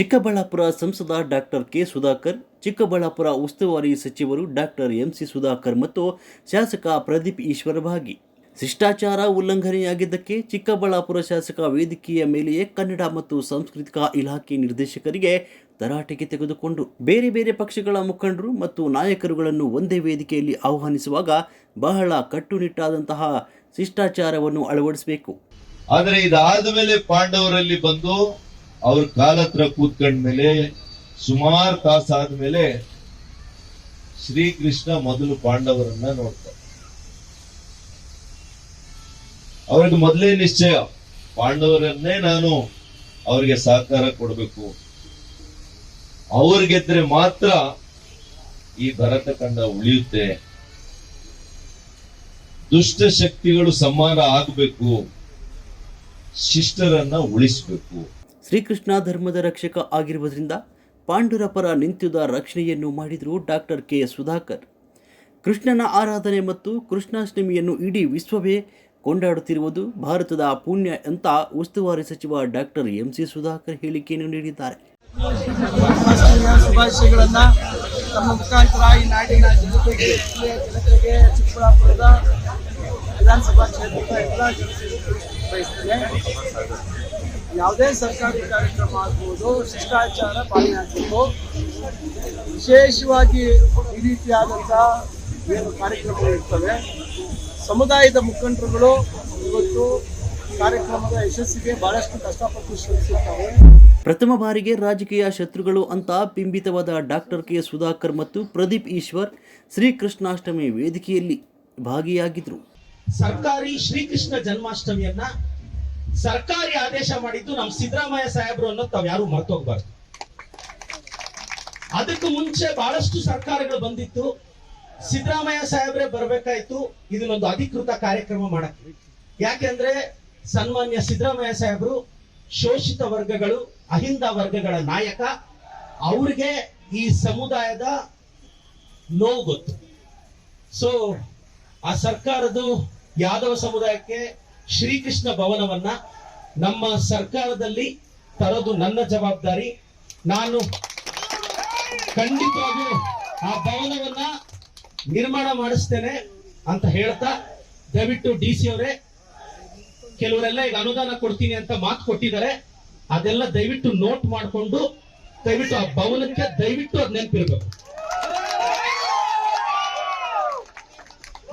ಚಿಕ್ಕಬಳ್ಳಾಪುರ ಸಂಸದ doctor K Sudhakar, Chikkaballapur ಉಸ್ತುವಾರಿ ಸಚಿವರು ಡಾಕ್ಟರ್ ಎಂಸಿ ಸುಧಾಕರ್ ಮತ್ತು ಶಾಸಕ ಪ್ರದೀಪ್ ಈಶ್ವರ ಭಾಗಿ ಶಿಷ್ಟಾಚಾರ ಉಲ್ಲಂಘನೆಯಾಗಿದ್ದಕ್ಕೆ ಚಿಕ್ಕಬಳ್ಳಾಪುರ ಶಾಸಕ ವೇದಿಕೆಯ ಮೇಲೆಯೇ ಕನ್ನಡ ಮತ್ತು ಸಾಂಸ್ಕೃತಿಕ ಇಲಾಖೆ ನಿರ್ದೇಶಕರಿಗೆ ತರಾಟೆಗೆ ತೆಗೆದುಕೊಂಡು ಬೇರೆ ಬೇರೆ ಪಕ್ಷಗಳ ಮುಖಂಡರು ಮತ್ತು ನಾಯಕರುಗಳನ್ನು ಒಂದೇ ವೇದಿಕೆಯಲ್ಲಿ ಆಹ್ವಾನಿಸುವಾಗ ಬಹಳ ಕಟ್ಟುನಿಟ್ಟಾದಂತಹ ಶಿಷ್ಟಾಚಾರವನ್ನು ಅಳವಡಿಸಬೇಕು. ಆದರೆ ಇದಾದ ಮೇಲೆ ಪಾಂಡವರಲ್ಲಿ ಬಂದು ಅವ್ರ ಕಾಲ ಹತ್ರ ಕೂತ್ಕೊಂಡ್ಮೇಲೆ ಸುಮಾರು ತಾಸಾದ್ಮೇಲೆ ಶ್ರೀಕೃಷ್ಣ ಮೊದಲು ಪಾಂಡವರನ್ನ ನೋಡ್ತಾರೆ. ಅವ್ರಿಗೆ ಮೊದಲೇ ನಿಶ್ಚಯ, ಪಾಂಡವರನ್ನೇ ನಾನು ಅವ್ರಿಗೆ ಸಹಕಾರ ಕೊಡಬೇಕು. ಅವ್ರಿಗೆದ್ರೆ ಮಾತ್ರ ಈ ಭರತ ಕಂಡ ಉಳಿಯುತ್ತೆ. ದುಷ್ಟ ಶಕ್ತಿಗಳು ಸಮಾನ ಆಗಬೇಕು. ಶಿಷ್ಟರನ್ನ ಉಳಿಸಬೇಕು. ಶ್ರೀಕೃಷ್ಣ ಧರ್ಮದ ರಕ್ಷಕ ಆಗಿರುವುದರಿಂದ ಪಾಂಡುರ ಪರ ನಿಂತಿದ್ದ ರಕ್ಷಣೆಯನ್ನು ಮಾಡಿದರು ಡಾಕ್ಟರ್ ಕೆ ಸುಧಾಕರ್. ಕೃಷ್ಣನ ಆರಾಧನೆ ಮತ್ತು ಕೃಷ್ಣಾಷ್ಟಮಿಯನ್ನು ಇಡೀ ವಿಶ್ವವೇ ಕೊಂಡಾಡುತ್ತಿರುವುದು ಭಾರತದ ಪುಣ್ಯ ಅಂತ ಉಸ್ತುವಾರಿ ಸಚಿವ ಡಾಕ್ಟರ್ ಎಂ ಸಿ ಸುಧಾಕರ್ ಹೇಳಿಕೆಯನ್ನು ನೀಡಿದ್ದಾರೆ. ಯಾವುದೇ ಸರ್ಕಾರಿ ಕಾರ್ಯಕ್ರಮ ಆಗ್ಬೋದು ಶಿಷ್ಟಾಚಾರ ಪಾಲನೆ ಆಗಬೇಕು ವಿಶೇಷವಾಗಿ ಈ ರೀತಿಯಾದಂತಹ ಏನು ಕಾರ್ಯಕ್ರಮಗಳು ಇರ್ತವೆ. ಸಮುದಾಯದ ಮುಖಂಡರುಗಳು ಇವತ್ತು ಕಾರ್ಯಕ್ರಮದ ಯಶಸ್ಸಿಗೆ ಬಹಳಷ್ಟು ಕಷ್ಟಪಟ್ಟು ಶ್ರಮಿಸುತ್ತಾರೆ. ಪ್ರಥಮ ಬಾರಿಗೆ ರಾಜಕೀಯ ಶತ್ರುಗಳು ಅಂತ ಬಿಂಬಿತವಾದ ಡಾಕ್ಟರ್ ಕೆ ಸುಧಾಕರ್ ಮತ್ತು ಪ್ರದೀಪ್ ಈಶ್ವರ್ ಶ್ರೀಕೃಷ್ಣಾಷ್ಟಮಿ ವೇದಿಕೆಯಲ್ಲಿ ಭಾಗಿಯಾಗಿದ್ದರು ಸರ್ಕಾರಿ ಶ್ರೀಕೃಷ್ಣ ಜನ್ಮಾಷ್ಟಮಿಯನ್ನ ಸರ್ಕಾರಿ ಆದೇಶ ಮಾಡಿದ್ದು ನಮ್ ಸಿದ್ದರಾಮಯ್ಯ ಸಾಹೇಬ್ರು ಅನ್ನೋದು ತಾವ್ ಯಾರು ಮರ್ತೋಗ್ಬಾರ್ದು ಅದಕ್ಕೂ ಮುಂಚೆ ಬಹಳಷ್ಟು ಸರ್ಕಾರಗಳು ಬಂದಿತ್ತು. ಸಿದ್ದರಾಮಯ್ಯ ಸಾಹೇಬ್ರೆ ಬರ್ಬೇಕಾಯ್ತು. ಇದನ್ನೊಂದು ಅಧಿಕೃತ ಕಾರ್ಯಕ್ರಮ ಮಾಡಕ್ಕೆ. ಯಾಕೆಂದ್ರೆ ಸನ್ಮಾನ್ಯ ಸಿದ್ದರಾಮಯ್ಯ ಸಾಹೇಬ್ರು ಶೋಷಿತ ವರ್ಗಗಳು, ಅಹಿಂದ ವರ್ಗಗಳ ನಾಯಕ. ಅವ್ರಿಗೆ ಈ ಸಮುದಾಯದ ನೋವು ಗೊತ್ತು. ಸೊ ಆ ಸರ್ಕಾರದ್ದು ಯಾದವ ಸಮುದಾಯಕ್ಕೆ ಶ್ರೀಕೃಷ್ಣ ಭವನವನ್ನ ನಮ್ಮ ಸರ್ಕಾರದಲ್ಲಿ ತರೋದು ನನ್ನ ಜವಾಬ್ದಾರಿ. ನಾನು ಖಂಡಿತವಾಗಿಯೂ ಆ ಭವನವನ್ನ ನಿರ್ಮಾಣ ಮಾಡಿಸ್ತೇನೆ ಅಂತ ಹೇಳ್ತಾ ದಯವಿಟ್ಟು ಡಿ ಸಿ ಅವರೇ, ಕೆಲವರೆಲ್ಲ ಈಗ ಅನುದಾನ ಕೊಡ್ತೀನಿ ಅಂತ ಮಾತು ಕೊಟ್ಟಿದ್ದಾರೆ. ಅದೆಲ್ಲ ದಯವಿಟ್ಟು ನೋಟ್ ಮಾಡಿಕೊಂಡು ದಯವಿಟ್ಟು ಆ ಭವನಕ್ಕೆ ದಯವಿಟ್ಟು ಅದ್ ನೆನಪಿರ್ಬೇಕು.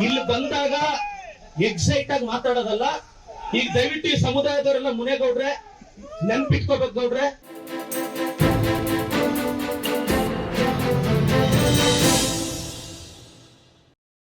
ಇಲ್ಲಿ ಬಂದಾಗ ಎಕ್ಸೈಟ್ ಆಗಿ ಮಾತಾಡೋದಲ್ಲ. ಈಗ ದಯವಿಟ್ಟು ಈ ಸಮುದಾಯದವರೆಲ್ಲ ಮುನೆಗೌಡ್ರೆ ನೆನ್ಪಿಟ್ಕೋಬೇಕು ಗೌಡ್ರೆ.